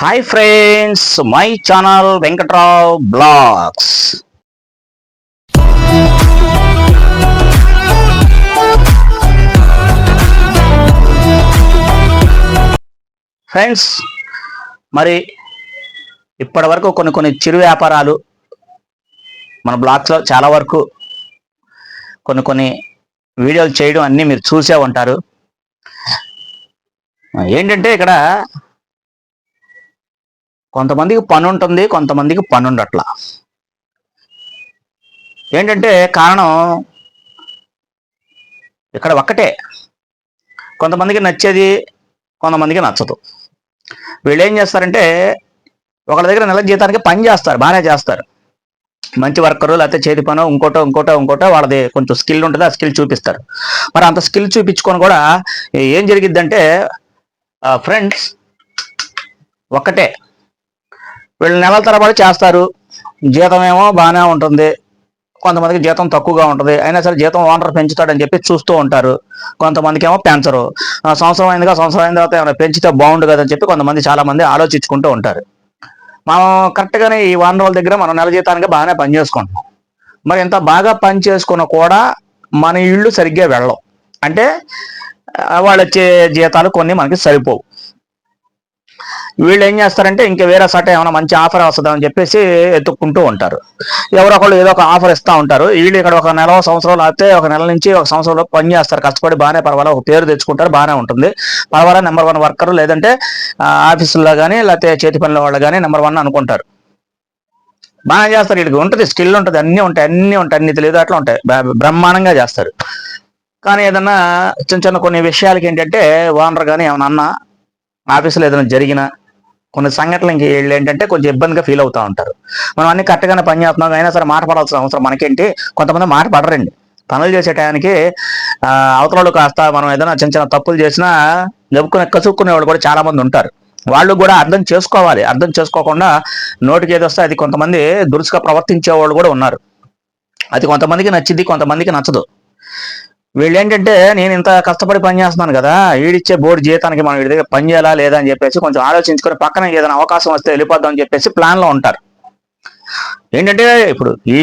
Hi friends my channel Venkatrao blogs friends మరి ఇప్పటి వరకు కొన్ని కొన్ని చిరు వ్యాపారాలు మన బ్లాగ్స్లో చాలా వరకు కొన్ని కొన్ని వీడియోలు చేయడం అన్నీ మీరు చూసే ఉంటారు. ఏంటంటే ఇక్కడ కొంతమందికి పని ఉంటుంది కొంతమందికి పని ఉండట్లా ఏంటంటే కారణం ఇక్కడ ఒక్కటే. కొంతమందికి నచ్చేది కొంతమందికి నచ్చదు. వీళ్ళు ఏం చేస్తారంటే ఒకళ్ళ దగ్గర నెల జీతానికి పని చేస్తారు బాగానే చేస్తారు. మంచి వర్కరు లేకపోతే చేతి పనో ఇంకోటో ఇంకోటో ఇంకోటో వాళ్ళది కొంచెం స్కిల్ ఉంటుంది ఆ స్కిల్ చూపిస్తారు. మరి అంత స్కిల్ చూపించుకొని కూడా ఏం జరిగిద్దంటే ఫ్రెండ్స్ ఒక్కటే. వీళ్ళు నెలల తరబడి చేస్తారు. జీతం ఏమో బాగానే ఉంటుంది. కొంతమందికి జీతం తక్కువగా ఉంటుంది. అయినా సరే జీతం ఓనర్ పెంచుతాడని చెప్పి చూస్తూ ఉంటారు. కొంతమందికి ఏమో పెంచరు. ఆ, సంవత్సరం అయిందిగా సంవత్సరం అయిన తర్వాత ఏమైనా పెంచితే బాగుండు కదని చెప్పి కొంతమంది చాలా మంది ఆలోచించుకుంటూ ఉంటారు. మనం కరెక్ట్గానే ఈ ఓనర్ వాళ్ళ దగ్గర మనం నెల జీతానికి బాగానే పని చేసుకుంటున్నాం. మరి ఇంత బాగా పని చేసుకున్న కూడా మన ఇళ్ళు సరిగ్గా వెళ్ళవు. అంటే వాళ్ళు వచ్చే జీతాలు కొన్ని మనకి సరిపోవు. వీళ్ళు ఏం చేస్తారంటే ఇంకా వేరే సట ఏమైనా మంచి ఆఫర్ వస్తుందని చెప్పేసి ఎత్తుక్కుంటూ ఉంటారు. ఎవరొకళ్ళు ఏదో ఒక ఆఫర్ ఇస్తూ ఉంటారు. వీళ్ళు ఇక్కడ ఒక నెల సంవత్సరాలు అయితే ఒక నెల నుంచి ఒక సంవత్సరంలో పని చేస్తారు. కష్టపడి బాగానే పర్వాలేదు. ఒక పేరు తెచ్చుకుంటారు బాగానే ఉంటుంది. పర్వాలేదు నెంబర్ వన్ వర్కర్ లేదంటే ఆఫీసుల్లో కానీ లేకపోతే చేతి పనుల వాళ్ళు కానీ నెంబర్ వన్ అనుకుంటారు. బాగా చేస్తారు వీళ్ళకి. ఉంటుంది స్కిల్ ఉంటుంది అన్నీ ఉంటాయి అన్నీ ఉంటాయి అన్ని తెలియదు అట్లా ఉంటాయి. బ్రహ్మాండంగా చేస్తారు. కానీ ఏదన్నా చిన్న చిన్న కొన్ని విషయాలకి ఏంటంటే ఓనర్ కానీ ఏమైనా అన్నా ఆఫీసులో ఏదైనా జరిగినా కొన్ని సంఘటనలకి వీళ్ళు ఏంటంటే కొంచెం ఇబ్బందిగా ఫీల్ అవుతా ఉంటారు. మనం అన్ని కరెక్ట్గానే పని చేస్తున్నాం అయినా సరే మాట పడాల్సిన అవసరం మనకేంటి? కొంతమంది మాట పడరండి. పనులు చేసే టయానికి అవతలలో కాస్త మనం ఏదైనా చిన్న చిన్న తప్పులు చేసినా జబ్బుకునే కసుక్కునే వాళ్ళు కూడా చాలా మంది ఉంటారు. వాళ్ళు కూడా అర్థం చేసుకోవాలి. అర్థం చేసుకోకుండా నోటికి ఏది వస్తే అది కొంతమంది దురుసుగా ప్రవర్తించే వాళ్ళు కూడా ఉన్నారు. అది కొంతమందికి నచ్చింది కొంతమందికి నచ్చదు. వీళ్ళు ఏంటంటే నేను ఇంత కష్టపడి పని చేస్తున్నాను కదా వీడిచ్చే బోర్డు జీతానికి మనం వీడి దగ్గర పని చేయాలా లేదా అని చెప్పేసి కొంచెం ఆలోచించుకొని పక్కన ఏదైనా అవకాశం వస్తే వెళ్ళిపోద్దాం అని చెప్పేసి ప్లాన్లో ఉంటారు. ఏంటంటే ఇప్పుడు ఈ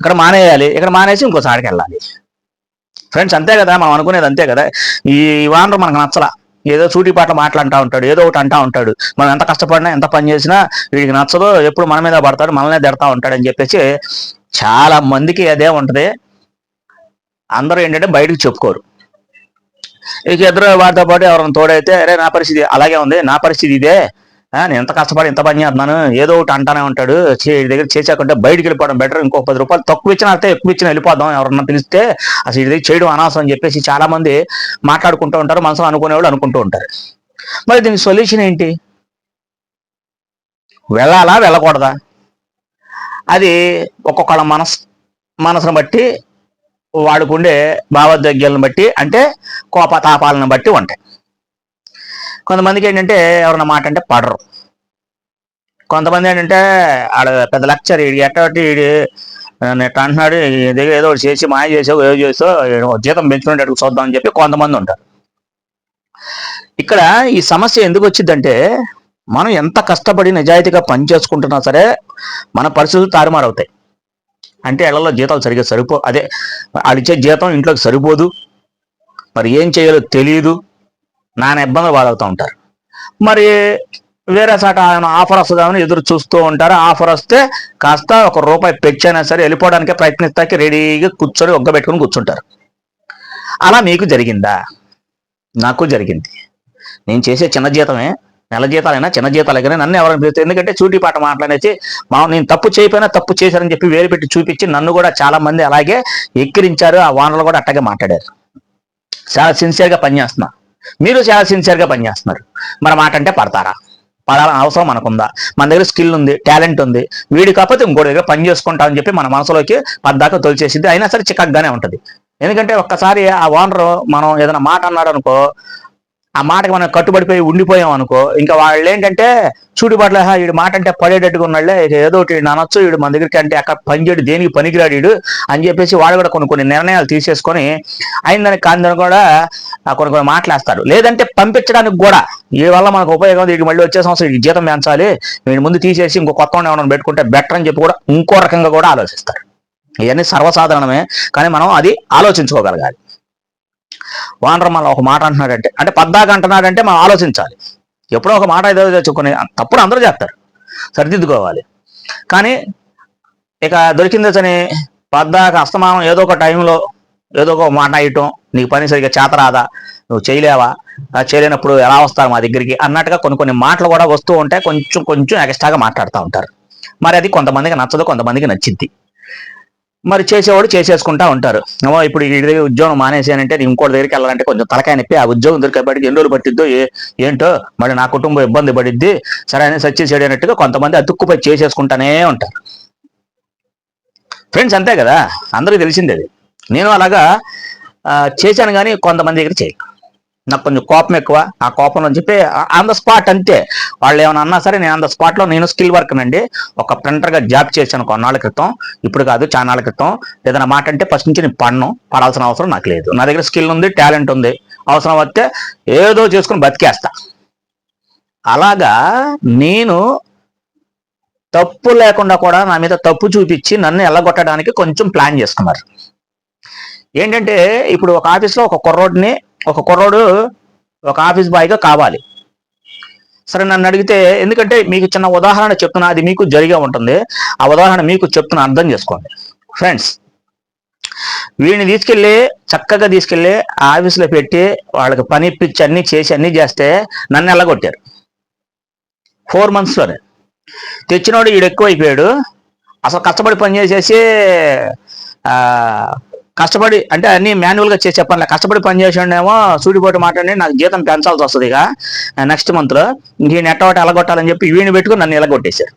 ఇక్కడ మానేయాలి ఇక్కడ మానేసి ఇంకోసారికి వెళ్ళాలి. ఫ్రెండ్స్ అంతే కదా మనం అనుకునేది అంతే కదా. ఈ వానరు మనకు నచ్చలా. ఏదో సూటి పాటలు మాట్లాడుతూ ఉంటాడు ఏదో ఒకటి అంటా ఉంటాడు. మనం ఎంత కష్టపడినా ఎంత పని చేసినా వీడికి నచ్చదో ఎప్పుడు మన మీద పడతాడు మనల్నే తిడతా ఉంటాడు అని చెప్పేసి చాలా మందికి అదే ఉంటది. అందరూ ఏంటంటే బయటకు చెప్పుకోరు. ఇక ఇద్దరు వాటితో పాటు ఎవరైనా తోడైతే అరే నా పరిస్థితి అలాగే ఉంది నా పరిస్థితి ఇదే. నేను ఎంత కష్టపడి ఎంత పని చేస్తున్నాను ఏదో ఒకటి అంటానే ఉంటాడు. చే దగ్గర చేసాకుంటే బయటికి వెళ్ళిపోవడం బెటర్ ఇంకో పది రూపాయలు తక్కువ ఇచ్చినా అయితే ఎక్కువ ఇచ్చినా వెళ్ళిపోదాం ఎవరన్నా పిలిస్తే అసలు ఇది చేయడం అనవసరం అని చెప్పేసి చాలా మంది మాట్లాడుకుంటూ ఉంటారు మనసులో అనుకునేవాళ్ళు అనుకుంటూ ఉంటారు. మరి దీనికి సొల్యూషన్ ఏంటి? వెళ్ళాలా వెళ్ళకూడదా? అది ఒక్కొక్కళ్ళ మనసు మనసును బట్టి వాడుకుండే భావోద్వేగ్యాలను బట్టి అంటే కోపతాపాలను బట్టి ఉంటాయి. కొంతమందికి ఏంటంటే ఎవరన్నా మాట అంటే పడరు. కొంతమంది ఏంటంటే ఆడ పెద్ద లెక్చర్ ఈడు ఎట్టబట్టి ఈడు నెట్ అంటున్నాడు దగ్గర ఏదో చేసి మాయ చేసావు ఏదో చేసావు జీతం పెంచుకునేటట్టు చూద్దాం అని చెప్పి కొంతమంది ఉంటారు. ఇక్కడ ఈ సమస్య ఎందుకు వచ్చిందంటే మనం ఎంత కష్టపడి నిజాయితీగా పని చేసుకుంటున్నా సరే మన పరిస్థితులు తారుమారవుతాయి. అంటే ఇళ్ళలో జీతాలు సరిగ్గా సరిపో అదే అడిచే జీతం ఇంట్లోకి సరిపోదు. మరి ఏం చేయాలో తెలియదు నాన్న ఇబ్బందులు పాలవుతూ ఉంటారు. మరి వేరే చాట ఆయన ఆఫర్ వస్తుందని ఎదురు చూస్తూ ఉంటారు. ఆఫర్ వస్తే కాస్త ఒక రూపాయి పెంచైనా సరే వెళ్ళిపోవడానికే ప్రయత్నిస్తాకి రెడీగా కూర్చొని ఒగ్గబెట్టుకుని కూర్చుంటారు. అలా మీకు జరిగిందా? నాకు జరిగింది. నేను చేసే చిన్న జీతమే నెల జీతాలైనా చిన్న జీతాలైనా నన్ను ఎవరైనా పిలుస్తారు ఎందుకంటే చూటి పాట మాట్లాడేసి మా నేను తప్పు చేయకపోయినా తప్పు చేశారని చెప్పి వేరు పెట్టి చూపించి నన్ను కూడా చాలా మంది అలాగే ఎక్కిరించారు ఆ వానలు కూడా అట్టగే మాట్లాడారు. చాలా సిన్సియర్గా పనిచేస్తున్నా మీరు చాలా సిన్సియర్గా పనిచేస్తున్నారు మన మాట అంటే పడతారా? పడాలని అవసరం మనకుందా? మన దగ్గర స్కిల్ ఉంది టాలెంట్ ఉంది. వీడి కాకపోతే ఇంకో దగ్గర పని చేసుకుంటామని చెప్పి మన మనసులోకి పద్దాకా తొలిచేసింది. అయినా సరే చిక్కగానే ఉంటుంది. ఎందుకంటే ఒక్కసారి ఆ ఓనర్ మనం ఏదైనా మాట అన్నాడు అనుకో ఆ మాటకి మనం కట్టుబడిపోయి ఉండిపోయాం అనుకో ఇంకా వాళ్ళు ఏంటంటే చూడుబాట్ల వీడి మాట అంటే పడేటట్టుగా ఉన్నాళ్ళే ఏదో ఒకటి వీడిని అనొచ్చు వీడు మన దగ్గరికి అంటే అక్కడ పనిచేయడు దేనికి పనికిరాడు వీడు అని చెప్పేసి వాడు కూడా కొన్ని కొన్ని నిర్ణయాలు తీసేసుకొని అయిందని కాందని కూడా కొన్ని కొన్ని మాట్లాడతారు లేదంటే పంపించడానికి కూడా ఈ వల్ల మనకు ఉపయోగం ఉంది. వీడికి మళ్ళీ వచ్చే సంవత్సరం వీడికి జీతం పెంచాలి వీడి ముందు తీసేసి ఇంకో కొత్త ఏమైనా పెట్టుకుంటే బెటర్ అని చెప్పి కూడా ఇంకో రకంగా కూడా ఆలోచిస్తారు ఇవన్నీ సర్వసాధారణమే కానీ మనం అది ఆలోచించుకోగలగాలి వానరమల ఒక మాట అంటున్నాడంటే అంటే పద్దాక అంటున్నాడంటే మనం ఆలోచించాలి. ఎప్పుడో ఒక మాట ఏదో తెచ్చుకొని తప్పుడు అందరూ చేస్తారు. సరిదిద్దుకోవాలి. కానీ ఇక దొరికిందని పద్దాక అస్తమానం ఏదో ఒక టైంలో ఏదో ఒక మాట అయ్యటం నీకు పని సరిగ్గా చేత రాదా నువ్వు చేయలేవా చేయలేనప్పుడు ఎలా వస్తారు మా దగ్గరికి అన్నట్టుగా కొన్ని కొన్ని మాటలు కూడా వస్తూ ఉంటాయి కొంచెం కొంచెం ఎక్స్ట్రాగా మాట్లాడుతూ ఉంటారు. మరి అది కొంతమందికి నచ్చదు కొంతమందికి నచ్చింది. మరి చేసేవాడు చేసేసుకుంటా ఉంటారు. అమ్మో ఇప్పుడు ఈ దగ్గర ఉద్యోగం మానేసానంటే నేను ఇంకోటి దగ్గరికి వెళ్ళాలంటే కొంచెం తలకాయ నొప్పి ఆ ఉద్యోగం దొరికేపటికి ఎన్ని రోజులు పట్టిద్దో ఏంటో మరి నా కుటుంబం ఇబ్బంది పడిద్ది. సరే అని సచ్చి చేయనట్టుగా కొంతమంది అతుక్కుపోయి చేసేసుకుంటానే ఉంటారు. ఫ్రెండ్స్ అంతే కదా? అందరికీ తెలిసిందే అది. నేను అలాగా చేశాను కానీ కొంతమంది దగ్గర చేయి నాకు కొంచెం కోపం ఎక్కువ. ఆ కోపం అని చెప్పి ఆన్ ద స్పాట్ అంతే వాళ్ళు ఏమైనా అన్నా సరే నేను ఆన్ ద స్పాట్లో నేను స్కిల్ వర్క్ అండి ఒక ప్రింటర్గా జాబ్ చేశాను కొన్నాళ్ళ క్రితం. ఇప్పుడు కాదు చానాళ్ళ క్రితం. ఏదైనా మాట అంటే ఫస్ట్ నుంచి నేను పడను. పడాల్సిన అవసరం నాకు లేదు. నా దగ్గర స్కిల్ ఉంది టాలెంట్ ఉంది. అవసరం వస్తే ఏదో చేసుకుని బతికేస్తా. అలాగా నేను తప్పు లేకుండా కూడా నా మీద తప్పు చూపించి నన్ను ఎల్లగొట్టడానికి కొంచెం ప్లాన్ చేసుకున్నారు. ఏంటంటే ఇప్పుడు ఒక ఆఫీస్లో ఒక కుర్రోడ్ని ఒక కుర్రోడు ఒక ఆఫీస్ బాయ్గా కావాలి. సరే నన్ను అడిగితే ఎందుకంటే మీకు చిన్న ఉదాహరణ చెప్తున్నా అది మీకు జరిగే ఉంటుంది. ఆ ఉదాహరణ మీకు చెప్తున్నా అర్థం చేసుకోండి. ఫ్రెండ్స్ వీడిని తీసుకెళ్ళి చక్కగా తీసుకెళ్ళి ఆఫీస్లో పెట్టి వాళ్ళకి పని ఇప్పించి అన్ని చేసి అన్ని చేస్తే నన్ను ఎల్లగొట్టారు. ఫోర్ మంత్స్లోనే తెచ్చినోడు వీడు ఎక్కువ అయిపోయాడు అసలు కష్టపడి పని చేసేసి కష్టపడి అంటే అన్ని మాన్యువల్గా చేసి చెప్పాలి కష్టపడి పనిచేసాడేమో సూడిపోటు మాట్లాడి నాకు జీతం పెంచాల్సి వస్తుంది ఇక నెక్స్ట్ మంత్లో ఇంక నెట్టవటి ఎలగొట్టాలని చెప్పి వీడిని పెట్టుకుని నన్ను ఎలగొట్టేశారు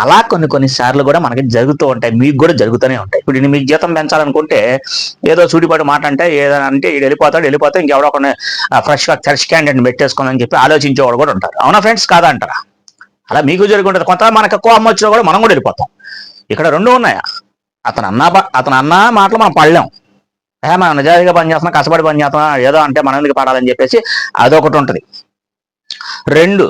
అలా కొన్ని కొన్ని సార్లు కూడా మనకి జరుగుతూ ఉంటాయి మీకు కూడా జరుగుతూనే ఉంటాయి. ఇప్పుడు నేను మీకు జీతం పెంచాలనుకుంటే ఏదో సూటిపాటు మాట అంటే ఏదైనా అంటే ఇది వెళ్ళిపోతాడు వెళ్ళిపోతే ఇంకెవడో కొన్ని ఫ్రెష్గా ఫ్రెష్ క్యాండిడేట్ని పెట్టేసుకోనని చెప్పి ఆలోచించేవాడు కూడా ఉంటారు. అవునా ఫ్రెండ్స్ కాదా అంటారా? అలా మీకు జరుగుంటుంది. కొంత మనకు ఎక్కువ అమ్మ వచ్చినా కూడా మనం కూడా వెళ్ళిపోతాం. ఇక్కడ రెండు ఉన్నాయా? అతను అన్న అతను అన్న మాటలు మనం పడలేం. ఏ మనం నిజాయితీగా పని చేస్తున్నాం కష్టపడి పనిచేస్తున్నాం ఏదో అంటే మనం ఎందుకు పడాలని చెప్పేసి అదొకటి ఉంటుంది. రెండు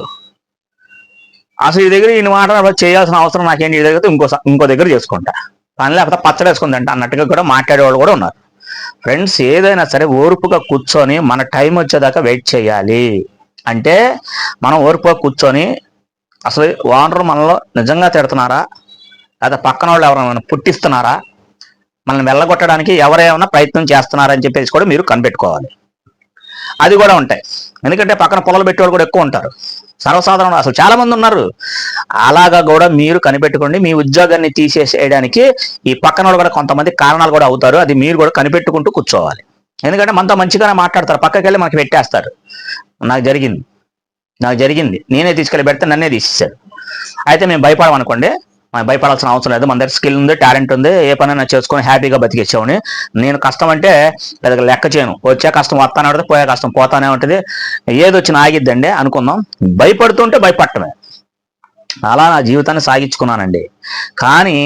అసలు ఈ దగ్గర ఈ మాట చేయాల్సిన అవసరం నాకేంటి ఈ దగ్గర ఇంకో ఇంకో దగ్గర చేసుకుంటా. పని లేకపోతే పచ్చడి వేసుకుందంట అన్నట్టుగా కూడా మాట్లాడేవాళ్ళు కూడా ఉన్నారు. ఫ్రెండ్స్ ఏదైనా సరే ఓర్పుగా కూర్చొని మన టైం వచ్చేదాకా వెయిట్ చేయాలి. అంటే మనం ఓర్పుగా కూర్చొని అసలు ఓనర్ మనలో నిజంగా తిడుతున్నారా? లేదా పక్కన వాళ్ళు ఎవరైనా పుట్టిస్తున్నారా? మనల్ని వెళ్ళగొట్టడానికి ఎవరేమైనా ప్రయత్నం చేస్తున్నారని చెప్పేసి కూడా మీరు కనిపెట్టుకోవాలి. అది కూడా ఉంటాయి. ఎందుకంటే పక్కన పొలాలు పెట్టేవాళ్ళు కూడా ఎక్కువ ఉంటారు. సర్వసాధారణ అసలు చాలా మంది ఉన్నారు. అలాగా కూడా మీరు కనిపెట్టుకోండి. మీ ఉద్యోగాన్ని తీసేసేయడానికి ఈ పక్కన వాళ్ళు కూడా కొంతమంది కారణాలు కూడా అవుతారు. అది మీరు కూడా కనిపెట్టుకుంటూ కూర్చోవాలి. ఎందుకంటే మనతో మంచిగానే మాట్లాడతారు. పక్కకి వెళ్ళి మనకి పెట్టేస్తారు. నాకు జరిగింది. నాకు జరిగింది. నేనే తీసుకెళ్ళి పెడితే నన్నే తీసేశారు. అయితే మేము భయపడమనుకోండి మనం భయపడాల్సిన అవసరం లేదు. మన దగ్గర స్కిల్ ఉంది టాలెంట్ ఉంది ఏ పనైనా చేసుకొని హ్యాపీగా బతికేసామని నేను కష్టం అంటే పెద్ద లెక్క చేయను. వచ్చే కష్టం వస్తానే ఉంటుంది పోయే కష్టం పోతానే ఉంటుంది. ఏది వచ్చినా ఆగిద్దండి అనుకుందాం. భయపడుతుంటే భయపడటమే. అలా నా జీవితాన్ని సాగించుకున్నానండి. కానీ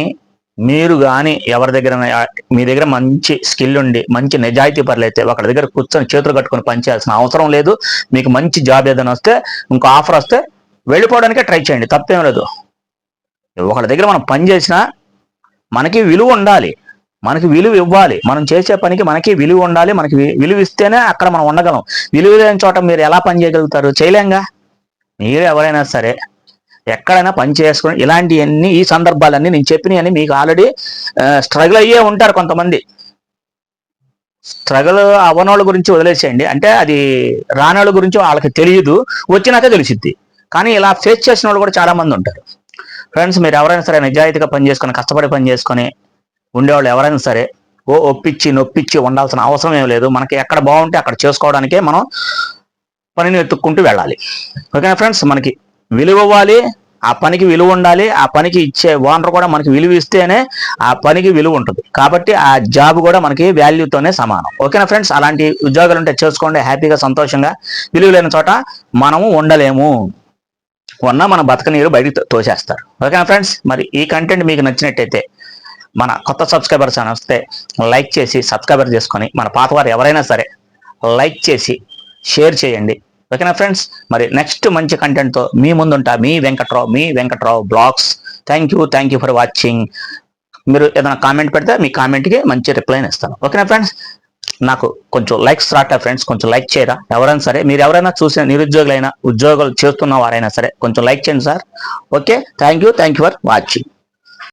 మీరు కానీ ఎవరి దగ్గర మీ దగ్గర మంచి స్కిల్ ఉండి మంచి నిజాయితీ పరులైతే ఒకరి దగ్గర కూర్చొని చేతులు కట్టుకొని పనిచేయాల్సిన అవసరం లేదు. మీకు మంచి జాబ్ ఏదైనా వస్తే ఇంకో ఆఫర్ వస్తే వెళ్ళిపోవడానికే ట్రై చేయండి. తప్పేం లేదు. ఒకళ్ళ దగ్గర మనం పని చేసినా మనకి విలువ ఉండాలి. మనకి విలువ ఇవ్వాలి. మనం చేసే పనికి మనకి విలువ ఉండాలి. మనకి విలువ ఇస్తేనే అక్కడ మనం ఉండగలం. విలువ లేని చోట మీరు ఎలా పని చేయగలుగుతారు? చేయలేంగా? మీరు ఎవరైనా సరే ఎక్కడైనా పని చేసుకుని ఇలాంటివన్నీ ఈ సందర్భాలన్నీ నేను చెప్పినవన్నీ మీకు ఆల్రెడీ స్ట్రగుల్ అయ్యే ఉంటారు కొంతమంది. స్ట్రగుల్ అవనోళ్ళ గురించి వదిలేసేయండి. అంటే అది రానోళ్ళ గురించి వాళ్ళకి తెలియదు. వచ్చినాక తెలిసిద్ది. కానీ ఇలా ఫేస్ చేసిన వాళ్ళు కూడా చాలామంది ఉంటారు. ఫ్రెండ్స్ మీరు ఎవరైనా సరే నిజాయితీగా పని చేసుకొని కష్టపడి పని చేసుకొని ఉండేవాళ్ళు ఎవరైనా సరే ఓ ఒప్పించి నొప్పించి ఉండాల్సిన అవసరం ఏం లేదు. మనకి ఎక్కడ బాగుంటే అక్కడ చేసుకోవడానికే మనం పనిని ఎత్తుక్కుంటూ వెళ్ళాలి. ఓకేనా ఫ్రెండ్స్ మనకి విలువ ఇవ్వాలి ఆ పనికి విలువ ఉండాలి ఆ పనికి ఇచ్చే ఓనర్ కూడా మనకి విలువ ఇస్తేనే ఆ పనికి విలువ ఉంటుంది. కాబట్టి ఆ జాబ్ కూడా మనకి వాల్యూతోనే సమానం. ఓకేనా ఫ్రెండ్స్ అలాంటి ఉద్యోగాలు ఉంటే చేసుకోండి హ్యాపీగా సంతోషంగా. విలువ లేని చోట మనము ఉండలేము. ఉన్న మన బతకనీరు బయటికి తోసేస్తారు. ఓకేనా ఫ్రెండ్స్? మరి ఈ కంటెంట్ మీకు నచ్చినట్టయితే మన కొత్త సబ్స్క్రైబర్స్ అని వస్తే లైక్ చేసి సబ్స్క్రైబర్ చేసుకొని మన పాత వారు ఎవరైనా సరే లైక్ చేసి షేర్ చేయండి. ఓకేనా ఫ్రెండ్స్? మరి నెక్స్ట్ మంచి కంటెంట్తో మీ ముందుంటా. మీ వెంకట్రావు మీ Venkatrao blogs. Thank you thank you for watching మీరు ఏదైనా కామెంట్ పెడితే మీ కామెంట్కి మంచి రిప్లైని ఇస్తాను. ఓకేనా ఫ్రెండ్స్? నాకు కొంచెం లైక్స్ రాట ఫ్రెండ్స్ కొంచెం లైక్ చేయరా? ఎవరైనా సరే మీరు ఎవరైనా చూసిన నిరుద్యోగులైనా ఉద్యోగాలు చేస్తున్న వారైనా సరే కొంచెం లైక్ చేయండి sir. Okay thank you thank you for watching